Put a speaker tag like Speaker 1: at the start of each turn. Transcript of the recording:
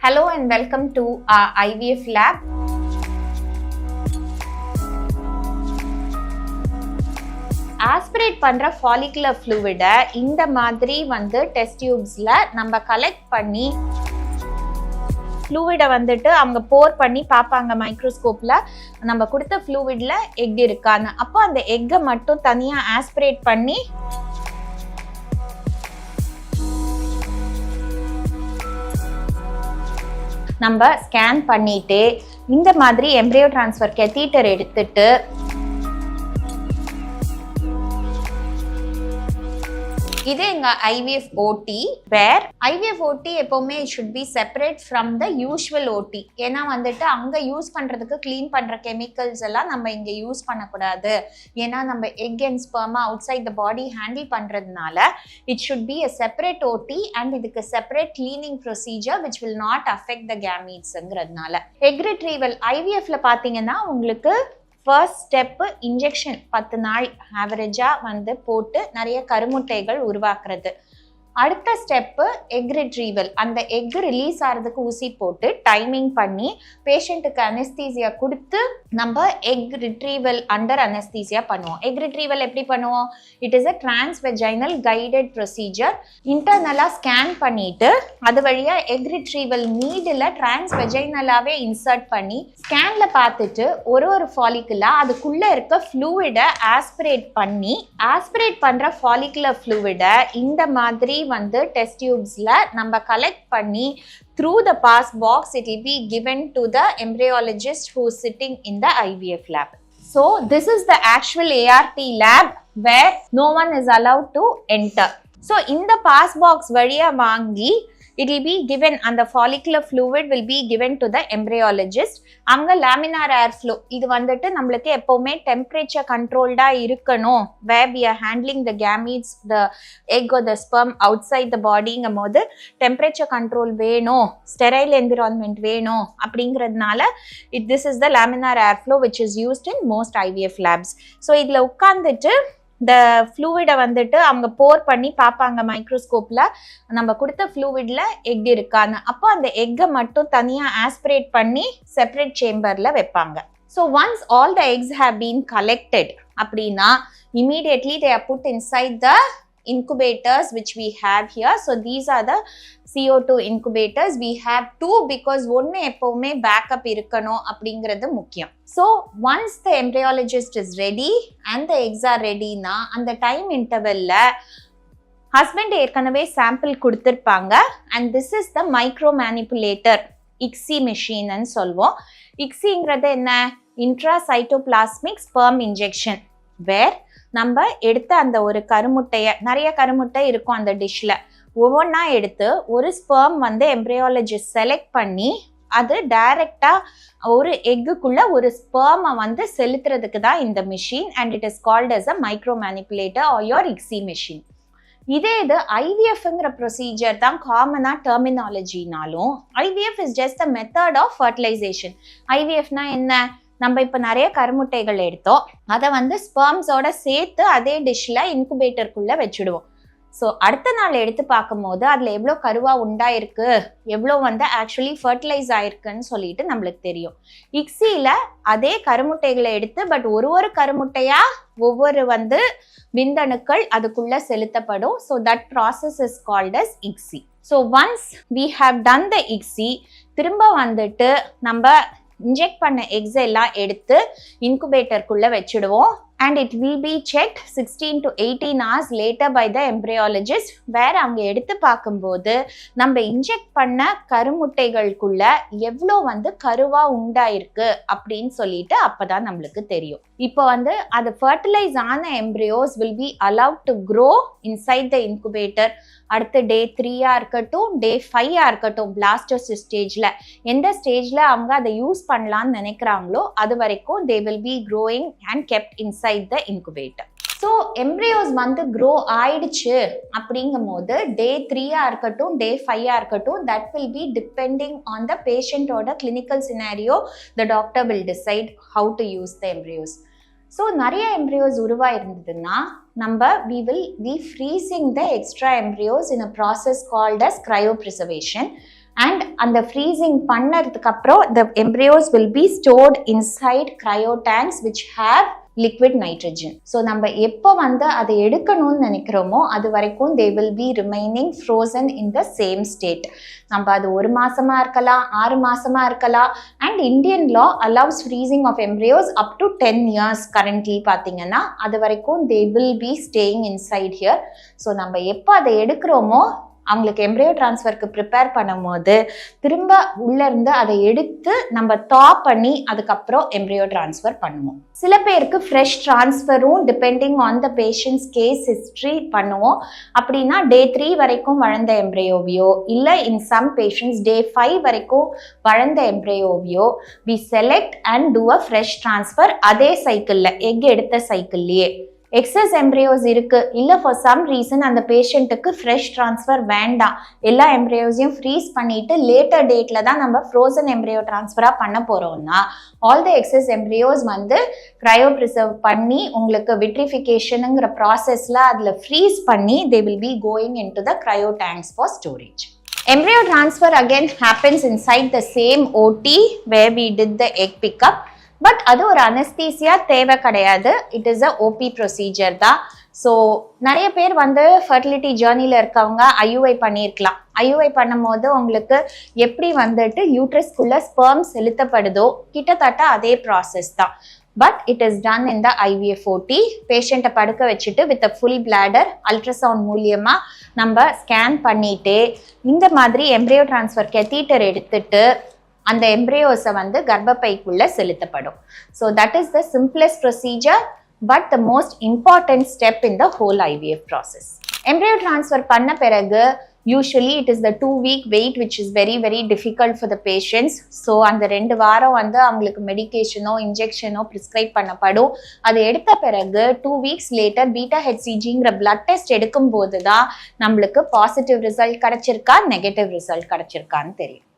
Speaker 1: Hello and welcome to our IVF lab. Aspirate பண்ற follicular ஃப்ளூவிடை இந்த மாதிரி வந்து டெஸ்ட் டியூப்ஸ்ல நம்ம கலெக்ட் பண்ணி ஃப்ளூவிடை வந்துட்டு அவங்க போர் பண்ணி பார்ப்பாங்க மைக்ரோஸ்கோப்பில் நம்ம கொடுத்த ஃப்ளூவிடில் எக் இருக்கான்னு அப்போ அந்த எக்கை மட்டும் தனியாக ஆஸ்பிரேட் பண்ணி நம்ம ஸ்கேன் பண்ணிட்டு இந்த மாதிரி எம்ப்ரியோ டிரான்ஸ்ஃபர் கெத்தீட்டர் எடுத்துட்டு இது எங்க ஐவிஎஃப் ஓடி வேர் ஐவிஎஃப் ஓடி எப்பவுமே should be separate from the usual OT ஏன்னா வந்துட்டு அங்க யூஸ் பண்றதுக்கு க்ளீன் பண்ற கெமிக்கல்ஸ் எல்லாம் நம்ம இங்க யூஸ் பண்ணக்கூடாது. ஏன்னா நம்ம எக் அண்ட் ஸ்பர்மா outside the body handle பண்றதுனால it should be a separate OT and இதுக்கு separate cleaning procedure which will not affect the கேமீட்ஸ்ங்கிறதுனால egg retrieval ஐவிஎஃப்ல பாத்தீங்கன்னா உங்களுக்கு ஃபர்ஸ்ட் ஸ்டெப்பு இன்ஜெக்ஷன் பத்து நாள் ஆவரேஜாக வந்து போட்டு நிறைய கருமுட்டைகள் உருவாக்குறது. அடுத்த ஸ்டெப்பு எக் ரிட்ரீவல் அந்த எக் ரிலீஸ் ஆகிறதுக்கு ஊசி போட்டு டைமிங் பண்ணி பேஷண்ட்டுக்கு அனஸ்தீசியா கொடுத்து நம்ம எக் ரிட்ரீவல் அண்டர் அனஸ்தீசியா பண்ணுவோம். எக் ரிட்ரீவல் எப்படி பண்ணுவோம்? It is a transvaginal guided procedure இன்டர்னலாக scan பண்ணிட்டு அது வழியாக எக் ரிட்ரீவல் நீடில் டிரான்ஸ்வெஜைனலாகவே இன்சர்ட் பண்ணி ஸ்கேனில் பார்த்துட்டு ஒரு ஒரு ஃபாலிக்குலாக அதுக்குள்ளே இருக்க ஃப்ளூவிடை ஆஸ்பிரேட் பண்ணி ஆஸ்பிரேட் பண்ணுற ஃபாலிக்குலர் ஃப்ளூவிடை இந்த மாதிரி வந்து டெஸ்ட் டியூப்ஸில் நம்ம கலெக்ட் பண்ணி through the pass box it will be given to the embryologist who is sitting in the IVF lab. So this is the actual ART lab where no one is allowed to enter. So இந்த pass box வழியா வாங்கி it will be given அந்த follicular fluid will be given to the embryologist. அங்க laminar air flow இது வந்துட்டு நம்மளுக்கு எப்பவுமே temperature கண்ட்ரோல்டா இருக்கணும். Where we are handling the gametes the egg the sperm outside the பாடிங்கும் போது டெம்பரேச்சர் கண்ட்ரோல் வேணும். ஸ்டெரைல் என்விரான்மெண்ட் வேணும். அப்படிங்கிறதுனால it this is the laminar air flow which is used in most IVF labs so இதில் உட்காந்துட்டு இந்த ஃப்ளூவிடை வந்துட்டு அவங்க போர் பண்ணி பார்ப்பாங்க மைக்ரோஸ்கோப்பில் நம்ம கொடுத்த ஃப்ளூவிடில் எக் இருக்கான்னு. அப்போ அந்த எக்கை மட்டும் தனியாக ஆஸ்பிரேட் பண்ணி செப்பரேட் சேம்பரில் வைப்பாங்க. So once all the eggs have been collected அப்படின்னா immediately they are put inside the incubators which we have here. So these are the CO2 incubators. We have two because ஒன்று எப்பவுமே backup இருக்கணும் அப்படிங்கிறது முக்கியம். So once the embryologist is ready and the eggs are ரெடினா அந்த time இன்டர்வெல்ல husband ஏற்கனவே sample கொடுத்துருப்பாங்க. And this is the micromanipulator ICSI மிஷின்னு சொல்வோம். இக்ஸிங்கிறது என்ன? Intracytoplasmic sperm injection where நம்ம எடுத்த அந்த ஒரு கருமுட்டையை நிறைய கருமுட்டை இருக்கும் அந்த டிஷ்ல ஒவ்வொன்றா எடுத்து ஒரு ஸ்பெர்ம் வந்து எம்ப்ரியாலஜிஸ்ட் செலக்ட் பண்ணி அது டைரக்டா ஒரு எக்குக்குள்ள ஒரு ஸ்பெர்மை வந்து செலுத்துறதுக்கு தான் இந்த machine and it is called as a micromanipulator or your ICSI machine இதே இது ஐவிஎஃப்ங்கிற ப்ரொசீஜர் தான் காமனாக டெர்மினாலஜினாலும் IVF is just a method of fertilisation ஐவிஎஃப்னா என்ன? நம்ம இப்போ நிறைய கருமுட்டைகள் எடுத்தோம். அதை வந்து ஸ்பெர்ம்ஸோட சேர்த்து அதே டிஷ்ல இன்குபேட்டருக்குள்ள வச்சுடுவோம். ஸோ அடுத்த நாள் எடுத்து பார்க்கும்போது அதில் எவ்வளோ கருவா உண்டாயிருக்கு எவ்வளோ வந்து ஆக்சுவலி ஃபர்டிலைஸ் ஆயிருக்குன்னு சொல்லிட்டு நம்மளுக்கு தெரியும். இக்ஸியில் அதே கருமுட்டைகளை எடுத்து பட் ஒரு ஒரு கருமுட்டையா ஒவ்வொரு வந்து விந்தணுக்கள் அதுக்குள்ள செலுத்தப்படும். So that process is called as ICSI so once we have done the ICSI திரும்ப வந்துட்டு நம்ம இன்ஜெக்ட் பண்ண எக்ஸ் எல்லாம் எடுத்து இன்குபேட்டருக்குள்ளே வச்சுடுவோம். And it will be check sixteen to eighteen hours later by the embryologist வேற அவங்க எடுத்து பார்க்கும்போது நம்ம இன்ஜெக்ட் பண்ண கருமுட்டைகளுக்குள்ள எவ்வளோ வந்து கருவா உண்டாயிருக்கு அப்படின்னு சொல்லிட்டு அப்பதான் நம்மளுக்கு தெரியும். இப்போ வந்து அது ஃபர்டிலைஸ் ஆன embryos will be allowed to grow inside the incubator அடுத்து டே த்ரீயா இருக்கட்டும் டே ஃபைவா இருக்கட்டும் பிளாஸ்டர்ஸ் ஸ்டேஜ்ல எந்த ஸ்டேஜ்ல அவங்க அதை யூஸ் பண்ணலாம்னு நினைக்கிறாங்களோ அது வரைக்கும் they will be growing and kept inside the incubator so embryos வந்து க்ரோ ஆயிடுச்சு அப்படிங்கும் போது டே த்ரீயாக இருக்கட்டும் டே ஃபைவாக இருக்கட்டும் that will be depending on the பேஷண்ட்டோட clinical scenario the doctor will decide how to use the embryos so நிறைய embryos உருவாயிருந்ததுன்னா நம்ம we will we freezing the extra embryos in a process called as cryopreservation and அந்த freezing பண்ணதுக்கு அப்புறம் the embryos will be stored inside cryo tanks which have liquid nitrogen so நம்ம எப்போ வந்து அதை எடுக்கணும்னு நினைக்கிறோமோ அது வரைக்கும் they will be remaining frozen in the same state நம்ம அது ஒரு மாதமாக இருக்கலாம் ஆறு மாதமாக இருக்கலாம். And Indian law allows freezing of embryos up to ten years currently பார்த்தீங்கன்னா அது வரைக்கும் they will be staying inside here so நம்ம எப்போ அதை எடுக்கிறோமோ அவங்களுக்கு எம்ப்ரியோ டிரான்ஸ்ஃபருக்கு ப்ரிப்பேர் பண்ணும்போது திரும்ப உள்ளேருந்து அதை எடுத்து நம்ம தா பண்ணி அதுக்கப்புறம் எம்ப்ரியோ டிரான்ஸ்ஃபர் பண்ணுவோம். சில பேருக்கு fresh டிரான்ஸ்ஃபரும் depending on the patients case history பண்ணுவோம். அப்படின்னா டே த்ரீ வரைக்கும் வளர்ந்த எம்ப்ரையோவியோ இல்லை in some patients day five வரைக்கும் வளர்ந்த எம்ப்ரையோவியோ we select and do a fresh transfer அதே சைக்கிளில் எக் எடுத்த சைக்கிள்லேயே எக்ஸஸ் எம்ப்ரியோஸ் இருக்கு. இல்ல ஃபார் சம் ரீசன் அந்த பேஷண்ட்டுக்கு ஃப்ரெஷ் ட்ரான்ஸ்ஃபர் வேண்டாம். எல்லா எம்ப்ரியோஸையும் ஃப்ரீஸ் பண்ணிட்டு லேட்டர் டேட்ல தான் நம்ம ஃப்ரோசன் எம்ப்ரியோ ட்ரான்ஸ்ஃபராக பண்ண போறோம்னா ஆல் த எக்ஸஸ் எம்ப்ரியோஸ் வந்து க்ரையோ ப்ரிசர்வ் பண்ணி உங்களுக்கு விட்ரிஃபிகேஷனுங்கிற ப்ராசஸ்ல அதுல ஃப்ரீஸ் பண்ணி they will be going in to the cryo tanks for storage Embryo transfer again happens inside the same OT where we did the egg pickup. But அது ஒரு anaesthesia தேவை கிடையாது. It is a OP procedure தான். So நிறைய பேர் வந்து fertility ஜேர்னியில் இருக்கவங்க ஐயுஐ பண்ணியிருக்கலாம். ஐயுஐ பண்ணும்போது உங்களுக்கு எப்படி வந்துட்டு யூட்ரஸ்குள்ளே ஸ்பெர்ம் செலுத்தப்படுதோ கிட்டத்தட்ட அதே ப்ராசஸ் தான். But it is done in the IVF OT பேஷண்ட்டை படுக்க வச்சுட்டு with a full bladder ultrasound மூலியமாக நம்ம ஸ்கேன் பண்ணிட்டு இந்த மாதிரி எம்ப்ரியோ டிரான்ஸ்ஃபர் கெத்தீட்டர் எடுத்துட்டு அந்த எம்ப்ரியோஸை வந்து கர்ப்பப்பைக்குள்ள செலுத்தப்படும். So that is the simplest procedure but the most important step in the whole IVF process embryo transfer பண்ண பிறகு usually it is the two week wait which is very very difficult for the patients so அந்த ரெண்டு வாரம் வந்து அவங்களுக்கு மெடிகேஷனோ இன்ஜெக்ஷனோ prescribe பண்ணப்படும். அது எடுத்த பிறகு டூ வீக்ஸ் லேட்டர் பீட்டா ஹெச்சிஜிங்கிற பிளட் டெஸ்ட் எடுக்கும்போது தான் நம்மளுக்கு பாசிட்டிவ் ரிசல்ட் கிடச்சிருக்கா நெகட்டிவ் ரிசல்ட் கிடச்சிருக்கான்னு தெரியும்.